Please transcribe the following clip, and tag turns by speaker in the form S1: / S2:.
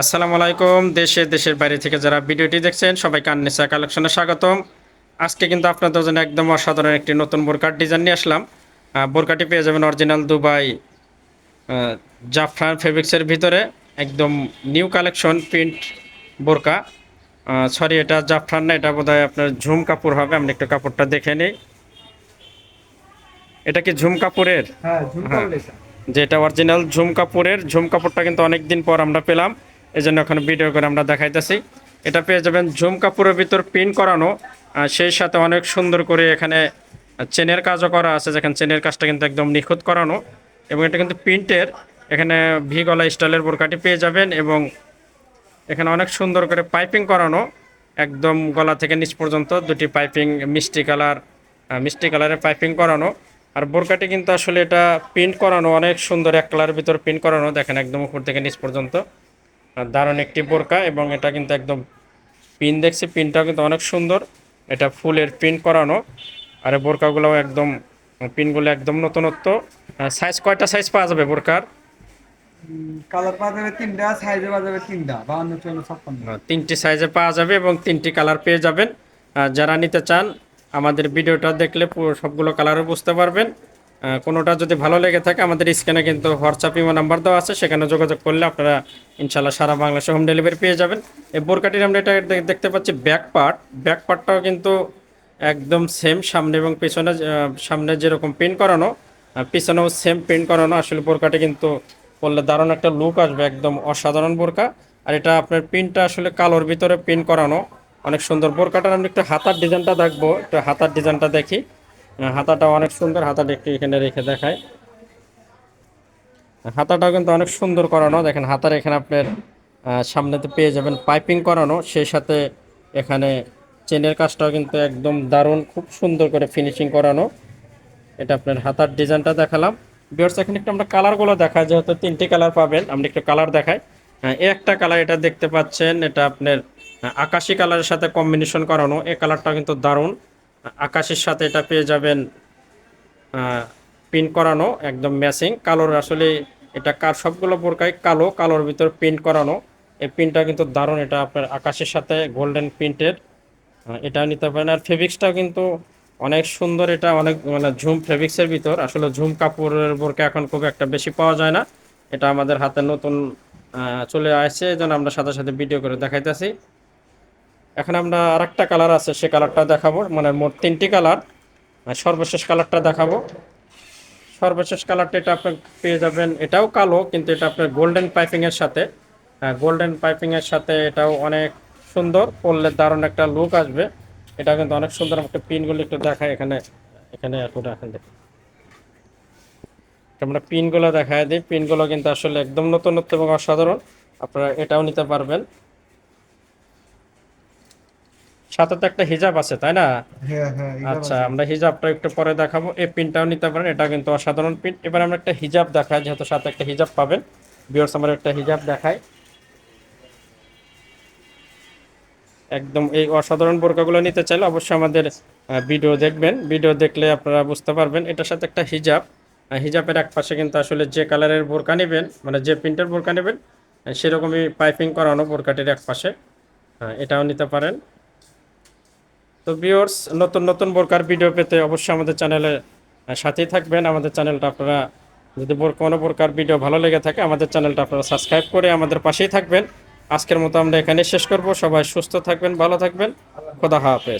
S1: আসসালামু আলাইকুম। দেশে দেশের বাইরে থেকে যারা ভিডিওটি দেখছেন সবাইকে আননিসা কালেকশনে স্বাগতম। আজকে কিন্তু আপনাদের জন্য একদম অসাধারণ একটি নতুন বোরকার ডিজাইন নিয়ে আসলাম। বোরকাটি পেয়ে যাবেন অরিজিনাল দুবাই জাফরান ফেব্রিক্সের ভিতরে। একদম নিউ কালেকশন প্রিন্ট বোরকা। সরি এটা জাফরান না এটা বোধহয় আপনার ঝুম কাপড় হবে। আমরা একটু কাপড়টা দেখে নিই। এটা কি ঝুম কাপড়ের
S2: হ্যাঁ
S1: হ্যাঁ। যেটা অরিজিনাল ঝুম কাপড়ের ঝুম কাপড়টা কিন্তু অনেক দিন পর আমরা পেলাম। এই জন্য এখন ভিডিও করে আমরা দেখাইতেছি। এটা পেয়ে যাবেন ঝুম কাপড়ের ভিতর পিন করানো। সেই সাথে অনেক সুন্দর করে এখানে চেনের কাজও করা আছে, যেখানে চেনের কাজটা কিন্তু একদম নিখুঁত করানো। এবং এটা কিন্তু প্রিন্টের এখানে ভি গলা স্টাইলের বোরকাটি পেয়ে যাবেন এবং এখানে অনেক সুন্দর করে পাইপিং করানো। একদম গলা থেকে নিচ পর্যন্ত দুটি পাইপিং মিষ্টি কালার মিষ্টি কালারের পাইপিং করানো। আর বোরকাটি কিন্তু আসলে এটা প্রিন্ট করানো, অনেক সুন্দর এক কালারের ভিতর প্রিন্ট করানো। দেখেন একদম উপর থেকে নিচ পর্যন্ত। আর দারুণ একটি বোরকা এবং এটা কিন্তু একদম পিন দেখছি পিনটাও কিন্তু অনেক সুন্দর। এটা ফুলের প্রিন্ট করানো। আর বোরকাগুলোও একদম পিনগুলো একদম নতুনত্ব। সাইজ কয়টা সাইজ পাওয়া যাবে বোরকার?
S2: কালার পাওয়া যাবে তিনটা সাইজে পাওয়া যাবে তিনটা চুয়ান্ন ছাপ্পান্ন।
S1: তিনটি সাইজে পাওয়া যাবে এবং তিনটি কালার পেয়ে যাবেন। যারা নিতে চান আমাদের ভিডিওটা দেখলে পুরো সবগুলো কালারও বুঝতে পারবেন। কোনোটা যদি ভালো লেগে থাকে, আমাদের স্ক্যানে কিন্তু হোয়াটসঅ্যাপ ইমো নাম্বার দেওয়া আছে, সেখানে যোগাযোগ করলে আপনারা ইনশাল্লাহ সারা বাংলাদেশে হোম ডেলিভারি পেয়ে যাবেন। এই বোরকাটির আমরা এটা দেখতে পাচ্ছি ব্যাক পার্ট ব্যাক পার্টটাও কিন্তু একদম সেম সামনে এবং পেছনে সামনে যেরকম প্রিন্ট করানো পিছনেও সেম প্রিন্ট করানো। আসলে বোরকাটি কিন্তু পরলে দারুণ একটা লুক আসবে, একদম অসাধারণ বোরকা। আর এটা আপনার প্রিন্টটা আসলে কালোর ভিতরে প্রিন্ট করানো। অনেক সুন্দর বোরকাটার আমি একটু হাতার ডিজাইনটা দেখব, একটু হাতার ডিজাইনটা দেখি। হাতাটা অনেক সুন্দর হাতাটা একটু এখানে রেখে দেখায় হাতাটাও কিন্তু অনেক সুন্দর করানো। দেখেন হাতার এখানে আপনার সামনেতে পেয়ে যাবেন পাইপিং করানো। সেই সাথে এখানে চেনের কাজটাও কিন্তু একদম দারুণ খুব সুন্দর করে ফিনিশিং করানো। এটা আপনার হাতার ডিজাইনটা দেখালাম। বিয়ার্স এখানে একটু আমরা কালারগুলো দেখাই যেহেতু তিনটি কালার পাবেন আমরা একটু কালার দেখাই। হ্যাঁ, একটা কালার এটা দেখতে পাচ্ছেন এটা আপনার আকাশি কালারের সাথে কম্বিনেশন করানো। এই কালারটা কিন্তু দারুণ। আকাশের সাথে এটা পেয়ে যাবেন প্রিন্ট করানো, একদম ম্যাচিং কালোর আসলে এটা কার, সবগুলো বোরকাই কালো, কালোর ভিতর প্রিন্ট করানো। এই প্রিন্টটা কিন্তু দারুণ, এটা আপনার আকাশের সাথে গোল্ডেন প্রিন্টের এটা নিতে পারেন। আর ফেব্রিক্সটাও কিন্তু অনেক সুন্দর, এটা অনেক মানে ঝুম ফেব্রিক্সের ভিতর। আসলে ঝুম কাপড়ের বোরকা এখন খুব একটা বেশি পাওয়া যায় না। এটা আমাদের হাতে নতুন চলে আসছে জন্য আমরা সাথে সাথে ভিডিও করে দেখাইতেছি। এখন আমরা আরেকটা কালার আছে, সে কালারটা দেখাবো। মানে মোট তিনটি কালার সর্বশেষ কালারটা দেখাবো। সর্বশেষ কালারটা এটা আপনি পেয়ে যাবেন, এটাও কালো, কিন্তু এটা আপনার গোল্ডেন পাইপিং এর সাথে। গোল্ডেন পাইপিং এর সাথে এটাও অনেক সুন্দর, পরলে দারুণ একটা লুক আসবে। এটা কিন্তু অনেক সুন্দর একটা পিনগুলো একটু দেখায় এখানে এখানে একটু রাখেন দেখুন আমরা পিনগুলো দেখায় দিই। পিনগুলো কিন্তু আসলে একদম নতুনত্ব এবং অসাধারণ। আপনারা এটাও নিতে পারবেন। সাথে তো একটা হিজাব আছে তাই না?
S2: হ্যাঁ হ্যাঁ
S1: আচ্ছা আমরা হিজাবটা একটু পরে দেখাবো। এই পিনটাও নিতে পারেন এটা কিন্তু অসাধারণ পিন এবার আমরা একটা হিজাব দেখাই যেহেতু সাথে একটা হিজাব পাবেন। বিয়ার্স আমরা একটা হিজাব দেখাই। একদম এই অসাধারণ বোরকাগুলো নিতে চাইলে অবশ্যই আমাদের ভিডিও দেখবেন। ভিডিও দেখলে আপনারা বুঝতে পারবেন এটার সাথে একটা হিজাব। হিজাবের এক পাশে কিন্তু আসলে যে কালারের বোরকা নেবেন মানে যে প্রিন্টের বোরকা নেবেন সেরকমই পাইপিং করানো বোরকাটির এক পাশে। আহ, এটাও নিতে পারেন। তো ভিউয়ার্স নতুন নতুন বোরকার ভিডিও পেতে অবশ্যই আমাদের চ্যানেলে সাথেই থাকবেন। আমাদের চ্যানেলটা আপনারা যদি কোনো বোরকার ভিডিও ভালো লেগে থাকে, আমাদের চ্যানেলটা আপনারা সাবস্ক্রাইব করে আমাদের পাশেই থাকবেন। আজকের মতো আমরা এখানে শেষ করব। সবাই সুস্থ থাকবেন, ভালো থাকবেন। খোদা হাফেজ।